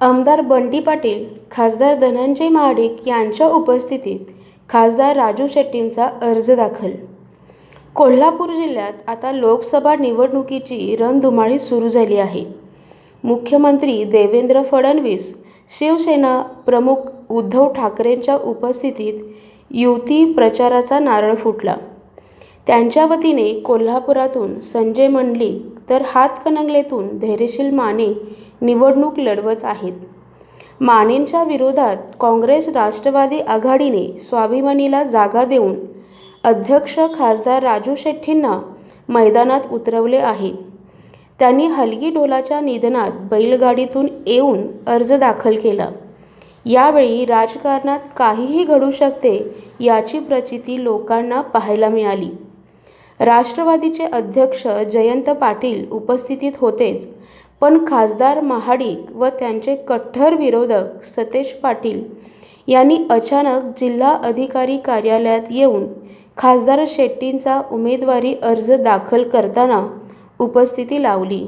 आमदार बंटी पाटील खासदार धनंजय महाडिक यांच्या उपस्थितीत खासदार राजू शेट्टींचा अर्ज दाखल. कोल्हापूर जिल्ह्यात आता लोकसभा निवडणुकीची रणधुमाळी सुरू झाली आहे. मुख्यमंत्री देवेंद्र फडणवीस शिवसेना प्रमुख उद्धव ठाकरेंच्या उपस्थितीत युती प्रचाराचा नारळ फुटला. त्यांच्या वतीने कोल्हापुरातून संजय मंडलिक तर हातकणंगलेतून धैर्यशील माने निवडणूक लढवत आहेत. मानेंच्या विरोधात काँग्रेस राष्ट्रवादी आघाडीने स्वाभिमानीला जागा देऊन अध्यक्ष खासदार राजू शेट्टींना मैदानात उतरवले आहे. त्यांनी हलगी डोलाच्या निधनात बैलगाडीतून येऊन अर्ज दाखल केला. यावेळी राजकारणात काहीही घडू शकते याची प्रचिती लोकांना पाहायला मिळाली. राष्ट्रवादीचे अध्यक्ष जयंत पाटील उपस्थितीत होतेच पण खासदार महाडिक व त्यांचे कट्टर विरोधक सतेज पाटील यांनी अचानक जिल्हा अधिकारी कार्यालयात येऊन खासदार शेट्टींचा उमेदवारी अर्ज दाखल करताना उपस्थिती लावली.